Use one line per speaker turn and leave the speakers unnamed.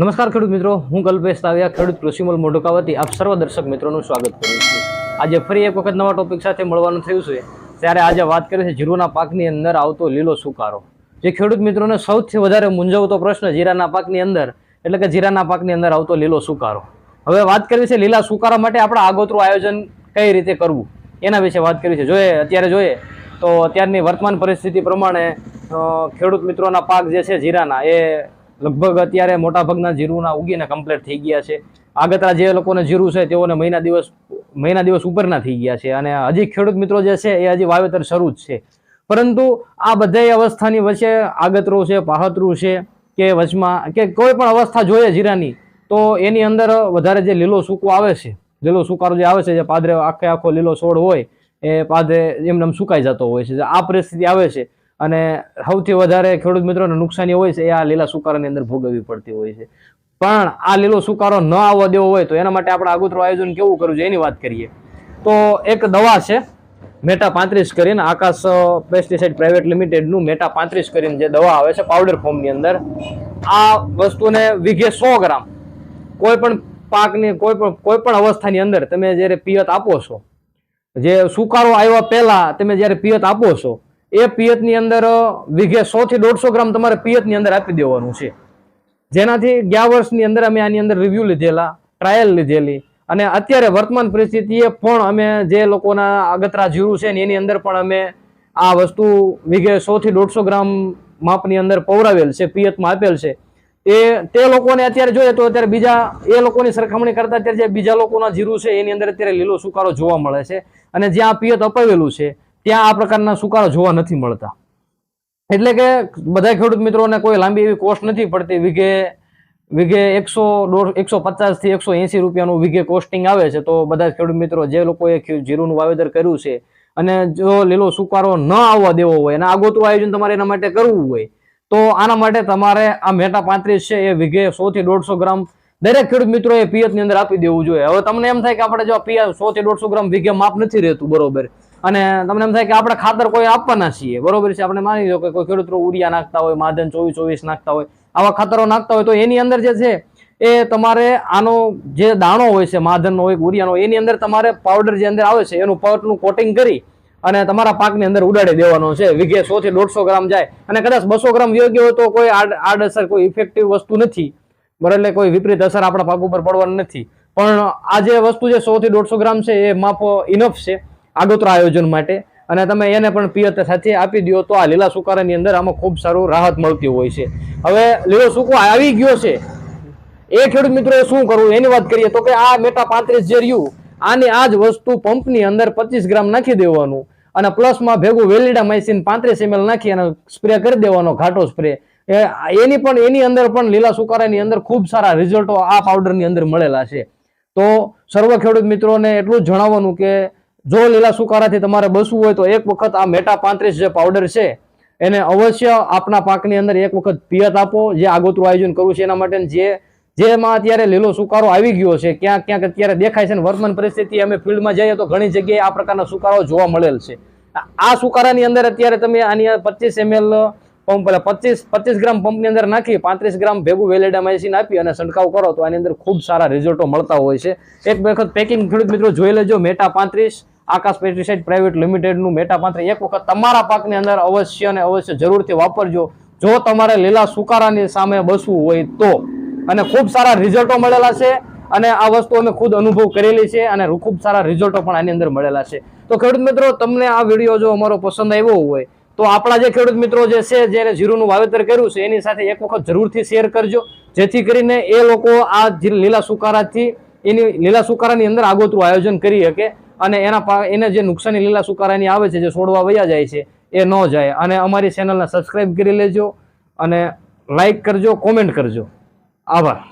નમસ્કાર ખેડૂત મિત્રો, હું કલ્પેશ તાવ્યા, ખેડૂત કૃષિમલ મોઢોકાવતી આપ સર્વ દર્શક મિત્રોનું સ્વાગત કરું છું. આજે ફરી એક વખત નવા ટોપિક સાથે મળવાનું થયું છે, ત્યારે આજે વાત કરી છે જીરુના પાકની અંદર આવતો લીલો સુકારો. જે ખેડૂત મિત્રોને સૌથી વધારે મૂંઝવતો પ્રશ્ન જીરાના પાકની અંદર, એટલે કે જીરાના પાકની અંદર આવતો લીલો સુકારો. હવે વાત કરવી છે લીલા સુકારા માટે આપણે આગોતરું આયોજન કઈ રીતે કરવું, એના વિશે વાત કરવી છે. જોઈએ, અત્યારે જોઈએ, તો અત્યારની વર્તમાન પરિસ્થિતિ પ્રમાણે ખેડૂત મિત્રોના પાક જે છે જીરાના, એ લગભગ અત્યારે મોટાભાગના જીરુના ઉગીને કમ્પ્લીટ થઈ ગયા છે. આગતરા જે લોકોને જીરું છે તેઓને મહિના દિવસ મહિના દિવસ ઉપરના થઈ ગયા છે. અને હજી ખેડૂત મિત્રો જે છે એ હજી વાવેતર શરૂ જ છે. પરંતુ આ બધાય અવસ્થાની વચ્ચે આગતરું છે, પાહતરું છે કે વચમાં, કે કોઈ પણ અવસ્થા જોઈએ જીરાની, તો એની અંદર વધારે જે લીલો સૂકો આવે છે, લીલો સુકારો જે આવે છે, જે પાદરે આખે આખો લીલો છોડ હોય, એ પાદરે એમને એમ સુકાઈ જતો હોય છે. આ પરિસ્થિતિ આવે છે. અને સૌથી વધારે ખેડૂત મિત્રોને નુકસાની હોય છે એ આ લીલા સુકારાની અંદર ભોગવવી પડતી હોય છે. પણ આ લીલો સુકારો ન આવવા દેવો હોય તો એના માટે આપણે આગોતરું આયોજન કેવું કરવું છે એની વાત કરીએ. તો એક દવા છે, મેટા પાંત્રીસ કરીને આકાશ પેસ્ટિસાઇડ પ્રાઇવેટ લિમિટેડનું મેટા પાંત્રીસ કરીને જે દવા આવે છે પાવડર ફોર્મની અંદર, આ વસ્તુને વીઘે સો ગ્રામ. કોઈ પણ પાકની, કોઈ પણ કોઈ પણ અવસ્થાની અંદર તમે જ્યારે પિયત આપો છો, જે સુકારો આવ્યા પહેલાં તમે જ્યારે પિયત આપો છો એ પિયતની અંદર વીઘે સો થી દોઢસો ગ્રામ તમારે પિયતની અંદર આપી દેવાનું છે. જેનાથી ગયા વર્ષની અંદર અમે આની અંદર રિવ્યુ લીધેલા ટ્રાયલ લીધેલી અને અત્યારે વર્તમાન પરિસ્થિતિએ પણ અમે જે લોકોના આગતરા જીરું છે ને એની અંદર પણ અમે આ વસ્તુ વીઘે સો થી દોઢસો ગ્રામ માપની અંદર પૌરાવેલ છે, પિયતમાં આપેલ છે. એ, તે લોકોને અત્યારે જોઈએ તો અત્યારે બીજા, એ લોકોની સરખામણી કરતા અત્યારે જે બીજા લોકોના જીરું છે એની અંદર અત્યારે લીલો સુકારો જોવા મળે છે અને જ્યાં પિયત અપાવેલું છે ત્યાં આ પ્રકારના સુકારો જોવા નથી મળતા. એટલે કે બધા ખેડૂત મિત્રોને કોઈ લાંબી એવી કોસ્ટ નથી પડતી. વીઘે વીઘે એકસો દોઢ, એકસો પચાસથી એકસો એંસી રૂપિયાનું વીઘે કોસ્ટિંગ આવે છે, તો બધા ખેડૂત મિત્રો જે લોકોએ જીરુનું વાવેતર કર્યું છે અને જો લીલો સુકારો ન આવવા દેવો હોય અને આગોતું આયોજન તમારે એના માટે કરવું હોય, તો આના માટે તમારે આ મેટા પાંત્રીસ છે એ વીઘે સોથી દોઢસો ગ્રામ દરેક ખેડૂત મિત્રોએ એ પિયત અંદર આપી દેવું જોઈએ. હવે તમને એમ થાય કે આપણે જો પિયત સોથી દોઢસો ગ્રામ વીઘે માપ નથી રહેતું બરોબર અને તમને એમ થાય કે આપણે ખાતર કોઈ આપવાના છીએ. બરોબર છે? આપણે માની લો કે કોઈ ખેડૂતો ઉરિયા નાખતા હોય, માધન ચોવીસ ચોવીસ નાખતા હોય, આવા ખાતરો નાખતા હોય, તો એની અંદર જે છે, એ તમારે આનો જે દાણો હોય છે, માધનનો હોય ઉરિયાનો, એની અંદર તમારે પાવડર જે અંદર આવે છે, એનું પાવડરનું કોટિંગ કરી અને તમારા પાકની અંદર ઉડાડી દેવાનો છે. વીઘે સો થી દોઢસો ગ્રામ જાય. અને કદાચ બસો ગ્રામ યોગ્ય હોય તો કોઈ આડ, આડઅસર, કોઈ ઇફેક્ટિવ વસ્તુ નથી. બરાબર? એટલે કોઈ વિપરીત અસર આપણા પાક ઉપર પડવાની નથી. પણ આ જે વસ્તુ છે, સો થી દોઢસો ગ્રામ છે, એ માપ ઇનફ છે. આગોતરા આયોજન માટે. અને તમે એને પણ પિયત સાથે આપી દો તો આ લીલા સુકારાની અંદર આમાં ખૂબ સારું રાહત મળતી હોય છે. હવે લીલો સુકો આવી ગયો છે. એ ખેડૂત મિત્રોએ શું કરવું? એની વાત કરીએ તો કે આ મેટા પાંત્રીસ જે રહ્યું, આની આ જ વસ્તુ પંપની અંદર પચીસ ગ્રામ નાખી દેવાનું. અને પ્લસમાં ભેગું વેલિડા માઇસિન પાંત્રીસ એમએલ નાખી અને સ્પ્રે કરી દેવાનો ઘાટો સ્પ્રે. એની પણ, એની અંદર પણ લીલા સુકારાની અંદર ખૂબ સારા રિઝલ્ટો આ પાવડરની અંદર મળેલા છે. તો સર્વ ખેડૂત મિત્રોને એટલું જ જણાવવાનું કે જો લીલા સુકારાથી તમારે બસવું હોય તો એક વખત આ મેટા પાંત્રીસ જે પાવડર છે, એને અવશ્ય આપના પાકની અંદર એક વખત પિયત આપો, જે આગોતરું આયોજન કરવું છે એના માટે જે, જેમાં અત્યારે લીલો સુકારો આવી ગયો છે, ક્યાંક ક્યાંક અત્યારે દેખાય છે વર્તમાન પરિસ્થિતિ, અમે ફિલ્ડમાં જઈએ તો ઘણી જગ્યાએ આ પ્રકારના સુકારો જોવા મળેલ છે. આ સુકારાની અંદર અત્યારે તમે આની પચીસ એમએલ પંપ એટલે પચીસ પચીસ ગ્રામ પંપની અંદર નાખી, પાંત્રીસ ગ્રામ ભેગું વેલેડામાઇસિન આપી અને છંટકાવ કરો, તો આની અંદર ખૂબ સારા રિઝલ્ટો મળતા હોય છે. એક વખત પેકિંગ ખેડૂત મિત્રો જોઈ લેજો, મેટા પાંત્રીસ આકાશ પેસ્ટિસાઇડ પ્રાઇવેટ લિમિટેડનું મેટા માત્ર એક વખત તમારા પાકની અંદર અવશ્ય અને અવશ્ય જરૂરથી વાપરજો. જો તમારે લીલા સુકારાની સામે બસવું હોય તો. અને ખૂબ સારા રિઝલ્ટો મળેલા છે અને આ વસ્તુ અમે ખુદ અનુભવ કરેલી છે અને ખૂબ સારા રિઝલ્ટો પણ આની અંદર મળેલા છે. તો ખેડૂત મિત્રો, તમને આ વીડિયો જો અમારો પસંદ આવ્યો હોય, તો આપણા જે ખેડૂત મિત્રો જે છે જેને જીરુનું વાવેતર કર્યું છે, એની સાથે એક વખત જરૂરથી શેર કરજો. જેથી કરીને એ લોકો આ લીલા સુકારાથી, એની લીલા સુકારાની અંદર આગોતરું આયોજન કરી શકે. અને એના એને જે નુકસાની લીલા સુકારાની આવે છે, જે છોડવા વયા જાય છે, એ ન જાય. અને અમારી ચેનલને સબસ્ક્રાઈબ કરી લેજો અને લાઈક કરજો કોમેન્ટ કરજો. આભાર.